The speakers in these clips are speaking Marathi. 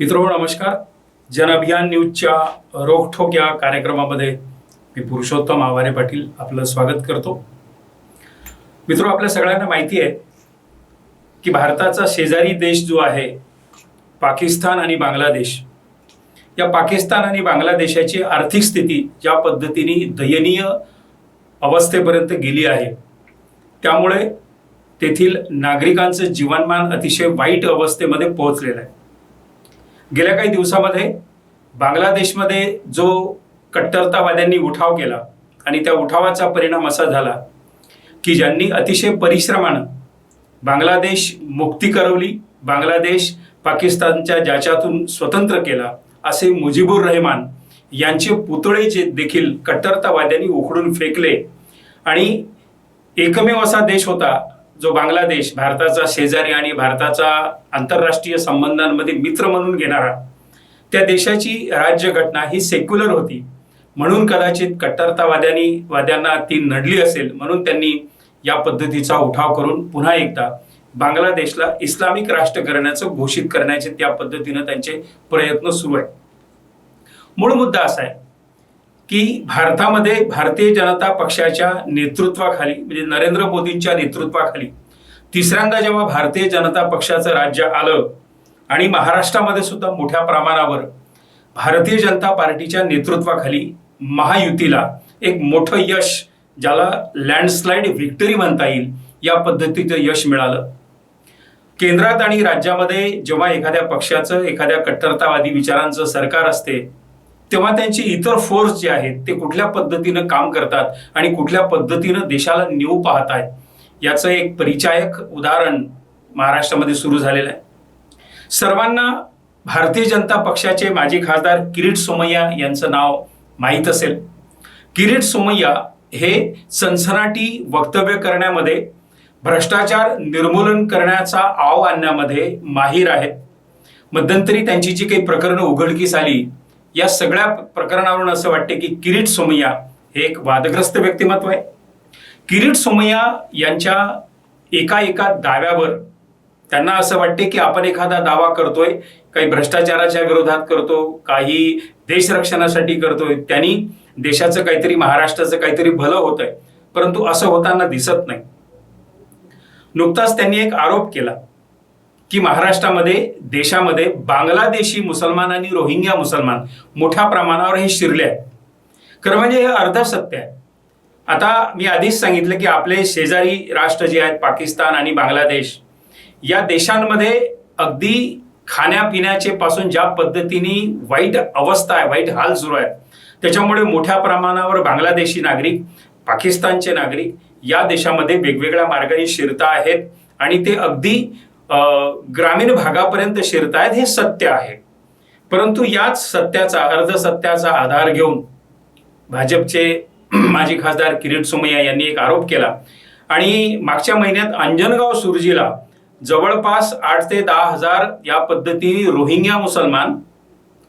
मित्रो नमस्कार. जन अभियान न्यूजच्या रोखठोक या कार्यक्रमामध्ये मी पुरुषोत्तम आवारे पाटील आपलं स्वागत करतो. मित्रो आपल्या सगळ्यांना माहिती आहे की भारताचा शेजारी देश जो आहे पाकिस्तान आणि बांगलादेश या पाकिस्तान आणि बांगलादेशाची आर्थिक स्थिती ज्या पद्धतीने दयनीय अवस्थेपर्यंत गेली आहे त्यामुळे तेथील नागरिकांचं जीवनमान अतिशय वाईट अवस्थेमध्ये पोहोचलेलं आहे. गेल्या काही दिवसामध्ये बांगलादेशमध्ये जो कट्टरतावाद्यांनी उठाव केला आणि त्या उठावाचा परिणाम असा झाला की ज्यांनी अतिशय परिश्रमानं बांगलादेश मुक्ती करवली बांगलादेश पाकिस्तानच्या ज्याच्यातून स्वतंत्र केला असे मुजिबुर रहमान यांचे पुतळे जे देखील कट्टरतावाद्यांनी उखडून फेकले आणि एकमेव असा देश होता जो बांगलादेश भारताचा शेजारी आणि भारताचा आंतरराष्ट्रीय संबंधांमध्ये मित्र म्हणून घेणारा त्या देशाची राज्यघटना ही सेक्युलर होती. म्हणून कदाचित कट्टरतावाद्यांनी वाद्यांना ती नडली असेल. म्हणून त्यांनी या पद्धतीचा उठाव करून पुन्हा एकदा बांगलादेशला इस्लामिक राष्ट्र करण्याचं घोषित करण्याचे त्या पद्धतीनं त्यांचे प्रयत्न सुरू आहेत. मूळ मुद्दा असा आहे की भारतामध्ये भारतीय जनता पक्षाच्या नेतृत्वाखाली म्हणजे नरेंद्र मोदींच्या नेतृत्वाखाली तिसऱ्यांदा जेव्हा भारतीय जनता पक्षाचं राज्य आलं आणि महाराष्ट्रामध्ये सुद्धा मोठ्या प्रमाणावर भारतीय जनता पार्टीच्या नेतृत्वाखाली महायुतीला एक मोठं यश ज्याला लँडस्लाइड व्हिक्टरी म्हणता येईल या पद्धतीचं यश मिळालं. केंद्रात आणि राज्यामध्ये जेव्हा एखाद्या पक्षाचं एखाद्या कट्टरतावादी विचारांचं सरकार असते तेव्हा त्यांची इतर फोर्स जे आहेत ते कुठल्या पद्धतीनं काम करतात आणि कुठल्या पद्धतीनं देशाला नेऊ पाहत आहेत याचं एक परिचायक उदाहरण महाराष्ट्रामध्ये सुरू झालेलं आहे. सर्वांना भारतीय जनता पक्षाचे माजी खासदार किरीट सोमय्या यांचं नाव माहीत असेल. किरीट सोमय्या हे सनसनाटी वक्तव्य करण्यामध्ये भ्रष्टाचार निर्मूलन करण्याचा आव आणण्यामध्ये माहीर आहेत. मध्यंतरी त्यांची जी काही प्रकरणं उघडकीस आली या सगळ्या प्रकरणावरून असं वाटते की किरीट सोमय्या हे एक वादग्रस्त व्यक्तिमत्व आहे. किरीट सोमय्या यांच्या एका एका दाव्यावर त्यांना असं वाटते की आपण एखादा दावा करतोय काही भ्रष्टाचाराच्या विरोधात करतो काही देशरक्षणासाठी करतोय त्यांनी देशाचं काहीतरी महाराष्ट्राचं काहीतरी भलं होतंय. परंतु असं होताना दिसत नाही. नुकताच त्यांनी एक आरोप केला. की महाराष्ट्रामध्ये देशामध्ये बांगलादेशी मुसलमान आणि रोहिंग्या मुसलमान मोठ्या प्रमाणावर हे शिरले आहेत. खरं म्हणजे हे अर्ध सत्य आहे. आता मी आधीच सांगितलं की आपले शेजारी राष्ट्र जे आहेत पाकिस्तान आणि बांगलादेश या देशांमध्ये अगदी खाण्यापिण्याचे पासून ज्या पद्धतीने वाईट अवस्था आहे वाईट हाल सुरू आहेत त्याच्यामुळे मोठ्या प्रमाणावर बांगलादेशी नागरिक पाकिस्तानचे नागरिक या देशामध्ये वेगवेगळ्या मार्गाने शिरता आहेत आणि ते अगदी ग्रामीण भागापर्यंत शिरतायत हे सत्य आहे. परंतु याच सत्याचा अर्धसत्याचा आधार घेऊन भाजपचे माजी खासदार किरीट सोमय्या यांनी एक आरोप केला. आणि मागच्या महिन्यात अंजनगाव सुरजीला जवळपास आठ ते दहा हजार या पद्धतीने रोहिंग्या मुसलमान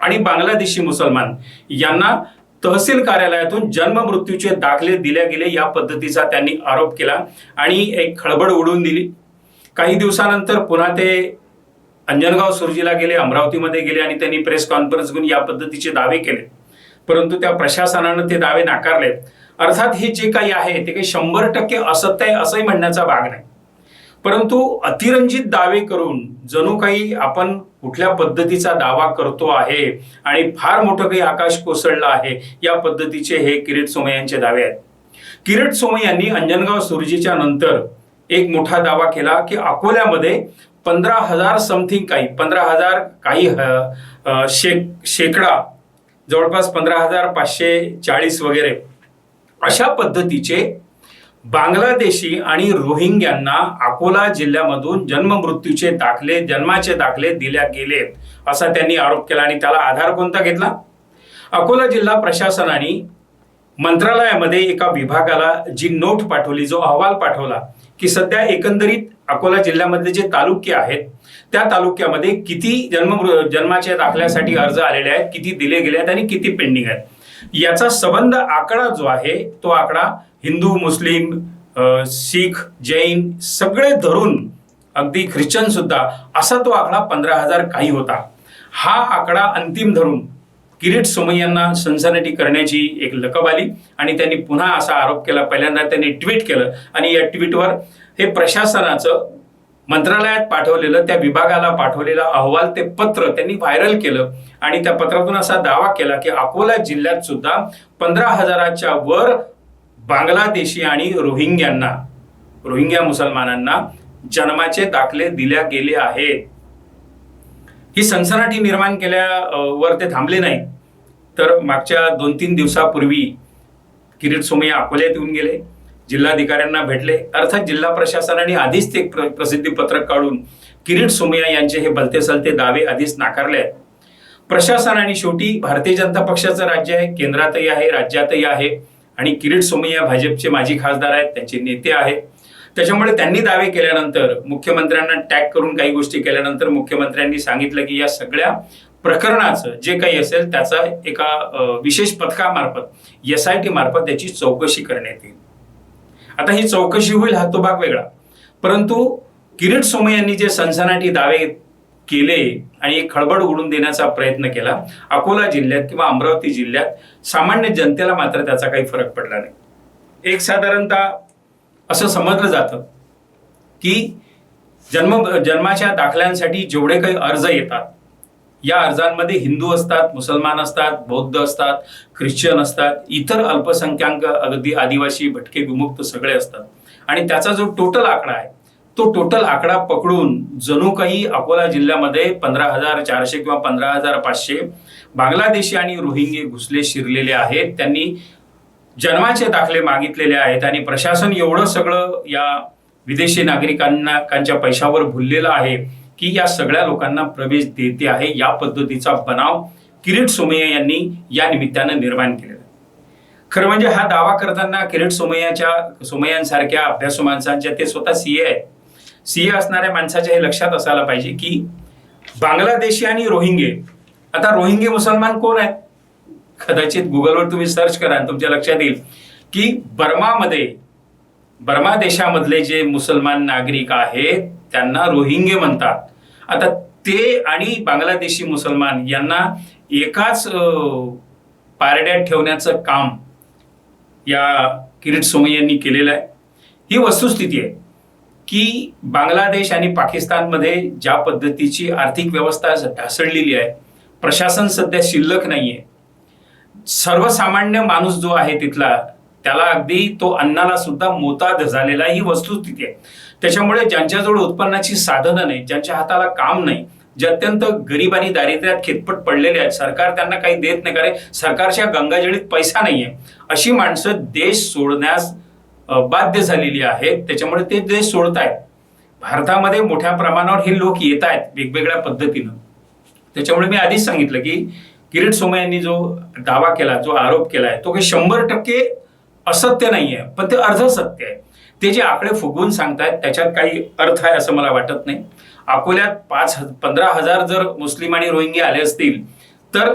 आणि बांगलादेशी मुसलमान यांना तहसील कार्यालयातून जन्म मृत्यूचे दाखले दिले गेले या पद्धतीचा त्यांनी आरोप केला आणि एक खळबळ उडून दिली. काही दिवसानंतर पुन्हा ते अंजनगाव सुरजीला गेले अमरावतीमध्ये गेले आणि त्यांनी प्रेस कॉन्फरन्स घेऊन या पद्धतीचे दावे केले. परंतु त्या प्रशासनानं ते दावे नाकारले अर्थात हे जे काही आहे ते काही शंभर टक्के असत्य आहे असंही म्हणण्याचा भाग नाही. परंतु अतिरंजित दावे करून जणू काही आपण कुठल्या पद्धतीचा दावा करतो आहे आणि फार मोठं काही आकाश कोसळलं आहे या पद्धतीचे हे किरीट सोमय यांचे दावे आहेत. किरीट सोमय यांनी अंजनगाव सुरजीच्या नंतर एक मोठा दावा केला की अकोल्यामध्ये पंधरा हजार समथिंग काही पंधरा हजार काही शेक शेकडा जवळपास पंधरा हजार पाचशे चाळीस वगैरे अशा पद्धतीचे बांगलादेशी आणि रोहिंग्यांना अकोला जिल्ह्यामधून जन्ममृत्यूचे दाखले जन्माचे दाखले दिल्या गेलेत असा त्यांनी आरोप केला आणि त्याला आधार कोणता घेतला? अकोला जिल्हा प्रशासनाने मंत्रालयामध्ये एका विभागाला जी नोट पाठवली जो अहवाल पाठवला की सध्या एकंदरीत अकोला जिल्ह्यामधले जे तालुके आहेत त्या तालुक्यामध्ये किती जन्म जन्माच्या दाखल्यासाठी अर्ज आलेले आहेत किती दिले गेले आहेत आणि किती पेंडिंग आहेत? याचा संबंध आकडा जो आहे तो आकडा हिंदू मुस्लिम शीख जैन सगळे धरून अगदी ख्रिश्चन सुद्धा असा तो आकडा पंधरा हजार काही होता. हा आकडा अंतिम धरून किरीट सोमय्यांना सनसनाटी करण्याची एक लकब आली आणि त्यांनी पुन्हा असा आरोप केला. पहिल्यांदा त्यांनी ट्विट केलं आणि या ट्विटवर हे प्रशासनाचं मंत्रालयात पाठवलेलं त्या विभागाला पाठवलेलं अहवाल ते पत्र त्यांनी व्हायरल केलं आणि त्या पत्रातून असा दावा केला की अकोला जिल्ह्यात सुद्धा पंधरा हजाराच्या वर बांगलादेशी आणि रोहिंग्यांना रोहिंग्या मुसलमानांना जन्माचे दाखले दिल्या गेले आहेत. ही सनसनाटी निर्माण केल्यावर ते थांबले नाही तर मागच्या दोन तीन दिवसापूर्वी किरीट सोमय्या अकोल्यात येऊन गेले जिल्हाधिकाऱ्यांना भेटले अर्थात जिल्हा प्रशासनाने आधीच ते प्र- प्रसिद्धी पत्रक काढून किरीट सोमय्या यांचे हे भलते सलते दावे आधीच नाकारले आहेत. प्रशासनाने शेवटी भारतीय जनता पक्षाचं राज्य आहे केंद्रातही आहे राज्यातही आहे आणि किरीट सोमय्या भाजपचे माजी खासदार आहेत त्यांचे नेते आहेत. त्याच्यामुळे त्यांनी दावे केल्यानंतर मुख्यमंत्र्यांना टॅग करून काही गोष्टी केल्यानंतर मुख्यमंत्र्यांनी सांगितलं की या सगळ्या प्रकरणाचं जे काही असेल त्याचा एका विशेष पथकामार्फत एस आय टी मार्फत त्याची चौकशी करण्यात येईल. आता ही चौकशी होईल हा तो भाग वेगळा. परंतु किरीट सोमय यांनी जे सनसनाटी दावे केले आणि एक खळबळ उडून देण्याचा प्रयत्न केला अकोला जिल्ह्यात किंवा अमरावती जिल्ह्यात सामान्य जनतेला मात्र त्याचा काही फरक पडला नाही. एक साधारणतः असं समजलं जातं की जन्म जन्माच्या दाखल्यांसाठी जेवढे काही अर्ज येतात या अर्जांमध्ये हिंदू असतात मुसलमान असतात बौद्ध असतात ख्रिश्चन असतात इतर अल्पसंख्याक अगदी आदिवासी भटके विमुक्त सगळे असतात. आणि त्याचा जो टोटल आकडा आहे तो टोटल आकडा पकडून जणू काही अकोला जिल्ह्यामध्ये पंधरा हजार चारशे किंवा पंधरा हजार पाचशे बांगलादेशी आणि रोहिंगे घुसले शिरलेले आहेत. त्यांनी जन्माचे दाखले मागितलेले आहेत आणि प्रशासन एवढं सगळं या विदेशी नागरिकांना कांच्या पैशावर भुललेलं आहे की या सगळ्या लोकांना प्रवेश देते आहे या पद्धतीचा बनाव किरीट सोमय्या यांनी या निमित्तानं निर्माण केलेला खरं म्हणजे हा दावा करताना किरीट सोमय्याच्या सोमय्यांसारख्या अभ्यासू माणसांच्या ते स्वतः सीए आहेत. सीए असणाऱ्या माणसाच्या हे लक्षात असायला पाहिजे की बांगलादेशी आणि रोहिंगे आता रोहिंगे मुसलमान कोण आहेत? कदाचित गुगलवर तुम्ही सर्च करा तुमच्या लक्षात येईल की बर्मामध्ये बर्मा देशामधले जे मुसलमान नागरिक आहेत त्यांना रोहिंगे म्हणतात. आता ते आणि बांगलादेशी मुसलमान यांना एकाच पारड्यात ठेवण्याचं काम या किरीट सोमय यांनी केलेलं आहे. ही वस्तुस्थिती आहे की बांगलादेश आणि पाकिस्तानमध्ये ज्या पद्धतीची आर्थिक व्यवस्था ढासळलेली आहे प्रशासन सध्या शिल्लक नाही आहे सर्वसामान्य माणूस जो आहे तिथला त्याला अगदी तो अन्नाला सुद्धा मोताद झालेला ही वस्तुस्थिती आहे. त्याच्यामुळे ज्यांच्याजवळ उत्पन्नाची साधनं नाही ज्यांच्या हाताला काम नाही जे अत्यंत गरीब आणि दारिद्र्यात खितपट पडलेले आहेत सरकार त्यांना काही देत नाही कारण सरकारच्या गंगाजळीत पैसा नाहीये अशी माणसं देश सोडण्यास बाध्य झालेली आहेत. त्याच्यामुळे ते देश सोडतायत. भारतामध्ये मोठ्या प्रमाणावर हे लोक येत आहेत वेगवेगळ्या पद्धतीनं. त्याच्यामुळे मी आधीच सांगितलं की किरीट सोमय यांनी जो दावा केला जो आरोप केला आहे तो काही शंभर टक्के असत्य नाहीये पण ते अर्ध सत्य आहे. ते जे आकडे फुगवून सांगतायत त्याच्यात काही अर्थ आहे असं मला वाटत नाही. अकोल्यात पाच पंधरा हजार जर मुस्लिम आणि रोहिंगे आले असतील तर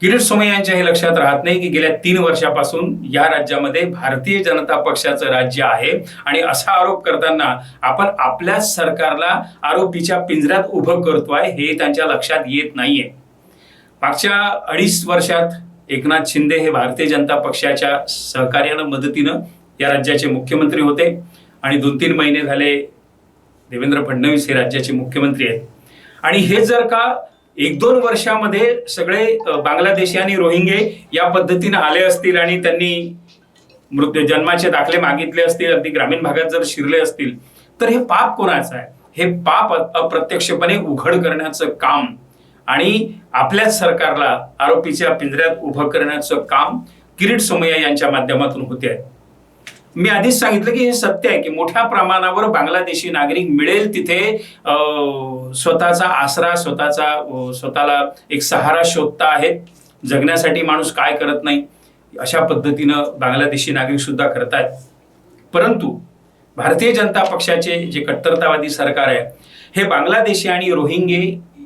किरीट सोमय यांच्या हे लक्षात राहत नाही की गेल्या तीन वर्षापासून या राज्यामध्ये भारतीय जनता पक्षाचं राज्य आहे. आणि असा आरोप करताना आपण आपल्याच सरकारला आरोपीच्या पिंजऱ्यात उभं करतोय हे त्यांच्या लक्षात येत नाहीये. मागच्या अडीच वर्षात एकनाथ शिंदे हे भारतीय जनता पक्षाच्या सहकार्यानं मदतीनं या राज्याचे मुख्यमंत्री होते. आणि दोन तीन महिने झाले देवेंद्र फडणवीस हे राज्याचे मुख्यमंत्री आहेत. आणि हे जर का एक दोन वर्षामध्ये सगळे बांगलादेशी आणि रोहिंगे या पद्धतीने आले असतील आणि त्यांनी मृत्यू जन्माचे दाखले मागितले असतील अगदी ग्रामीण भागात जर शिरले असतील तर हे पाप कोणाचं आहे? हे पाप अप्रत्यक्षपणे उघड करण्याचं काम आणि आपल्याच सरकारला आरोपीच्या पिंजऱ्यात उभं करण्याचं काम किरीट सोमय्या यांच्या माध्यमातून होते. आहे मी आधीच सांगितलं की हे सत्य आहे की मोठ्या प्रमाणावर बांगलादेशी नागरिक मिळेल तिथे स्वतःचा आसरा स्वतःचा स्वतःला एक सहारा शोधता आहेत. जगण्यासाठी माणूस काय करत नाही अशा पद्धतीनं बांगलादेशी नागरिक सुद्धा करतायत. परंतु भारतीय जनता पक्षाचे जे कट्टरतावादी सरकार आहे हे बांगलादेशी आणि रोहिंगे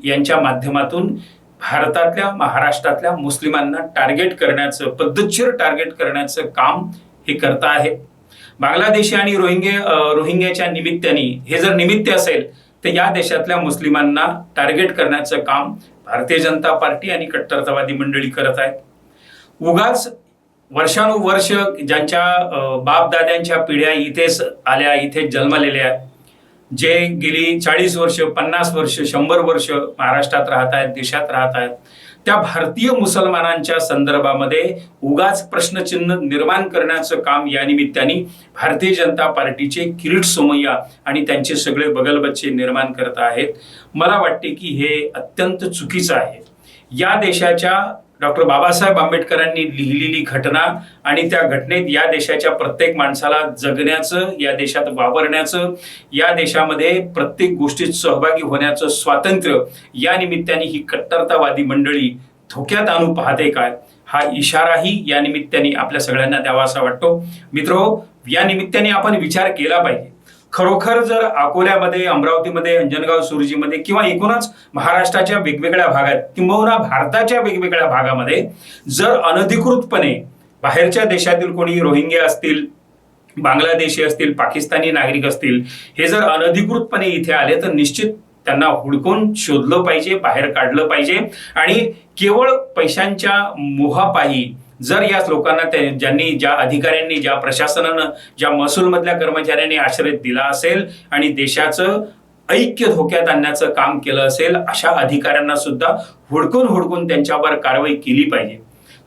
यांच्या माध्यमातून भारतातल्या महाराष्ट्रातल्या मुस्लिमांना टार्गेट करण्याचं पद्धतशीर टार्गेट करण्याचं काम हे करता आहे. बांगलादेशी आणि रोहिंगे रोहिंग्याच्या निमित्ताने हे जर निमित्त असेल तर या देशातल्या मुस्लिमांना टार्गेट करण्याचं काम भारतीय जनता पार्टी आणि कट्टरतावादी मंडळी करत आहेत. उगाच वर्षानुवर्ष ज्यांच्या बापदाद्यांच्या पिढ्या इथेच आल्या इथेच जन्मलेल्या आहेत. जे गेली चाळीस वर्ष पन्नास वर्ष शंभर वर्ष महाराष्ट्रात राहत आहेत देशात राहत आहेत त्या भारतीय मुसलमानांच्या संदर्भामध्ये उगाच प्रश्नचिन्ह निर्माण करण्याचं काम या निमित्ताने भारतीय जनता पार्टीचे किरीट सोमय्या आणि त्यांचे सगळे बगलबच्चे निर्माण करत आहेत. मला वाटते की हे अत्यंत चुकीचं आहे. या देशाच्या डॉक्टर बाबासाहेब आंबेडकरांनी लिहिलेली घटना आणि त्या घटनेत या देशाच्या प्रत्येक माणसाला जगण्याचं या देशात वावरण्याचं या देशामध्ये प्रत्येक गोष्टीत सहभागी होण्याचं स्वातंत्र्य या निमित्ताने ही कट्टरतावादी मंडळी धोक्यात आणू पाहते काय? हा इशाराही या निमित्ताने आपल्या सगळ्यांना द्यावा असा वाटतो. मित्रो या निमित्ताने आपण विचार केला पाहिजे. खरोखर जर अकोल्यामध्ये अमरावतीमध्ये अंजनगाव सुरजीमध्ये किंवा एकूणच महाराष्ट्राच्या वेगवेगळ्या भागात किंबहुना भारताच्या वेगवेगळ्या भागामध्ये जर अनधिकृतपणे बाहेरच्या देशातील कोणी रोहिंग्या असतील बांगलादेशी असतील पाकिस्तानी नागरिक असतील हे जर अनधिकृतपणे इथे आले तर निश्चित त्यांना हुडकून शोधलं पाहिजे बाहेर काढलं पाहिजे आणि केवळ पैशांच्या मोहापायी जर या लोकांना ते- ज्यांनी ज्या अधिकाऱ्यांनी ज्या प्रशासनानं ज्या महसूलमधल्या कर्मचाऱ्यांनी आश्रय दिला असेल आणि देशाचं ऐक्य धोक्यात आणण्याचं काम केलं असेल अशा अधिकाऱ्यांना सुद्धा हुडकून हुडकून त्यांच्यावर कारवाई केली पाहिजे.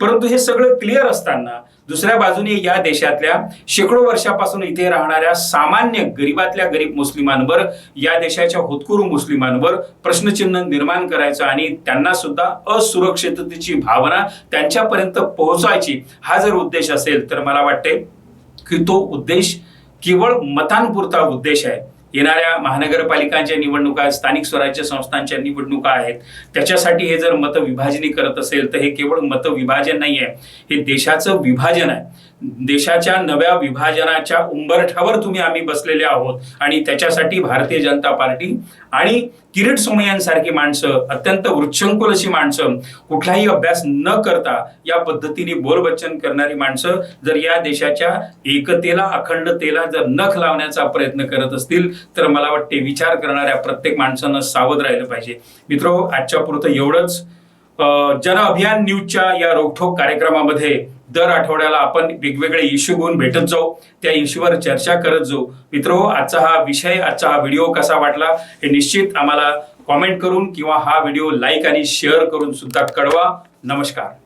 परंतु हे सगळं क्लिअर असताना दुसऱ्या बाजूने या देशातल्या शेकडो वर्षापासून इथे राहणाऱ्या सामान्य गरीबातल्या गरीब मुस्लिमांवर या देशाच्या होतकुरू मुस्लिमांवर प्रश्नचिन्ह निर्माण करायचं आणि त्यांना सुद्धा असुरक्षिततेची भावना त्यांच्यापर्यंत पोहोचायची हा जर उद्देश असेल तर मला वाटते की तो उद्देश केवळ मतांपुरता उद्देश आहे. येणाऱ्या महानगरपालिकांच्या निवडणुका आहेत, स्थानिक स्वराज्य संस्थांच्या निवडणुका आहेत. त्याच्यासाठी हे जर मतविभाजनी करत असेल तर हे केवळ मतविभाजन नाही आहे. हे देशाचं विभाजन आहे. देशाच्या नव्या विभाजनाच्या उंबरठ्यावर तुम्ही आम्ही बसलेले आहोत आणि त्याच्यासाठी भारतीय जनता पार्टी आणि किरीट सोमय्यांसारखी माणसं अत्यंत वृक्षंकुल अशी माणसं कुठलाही अभ्यास न करता या पद्धतीने बोलबच्चन करणारी माणसं जर या देशाच्या एकतेला अखंडतेला जर नख लावण्याचा प्रयत्न करत असतील तर मला वाटते विचार करणाऱ्या प्रत्येक माणसानं सावध राहिलं पाहिजे. मित्रो आजच्या पुरतं एवढंच. जन अभियान न्यूजच्या या रोखोक कार्यक्रमामध्ये दर आठवड्याला आपण वेगवेगळे इश्यू घेऊन भेटत जाऊ. त्या इश्यूवर चर्चा करत जाऊ. मित्रो आजचा हा विषय आजचा हा व्हिडिओ कसा वाटला हे निश्चित आम्हाला कॉमेंट करून किंवा हा व्हिडिओ लाईक आणि शेअर करून सुद्धा कळवा. नमस्कार.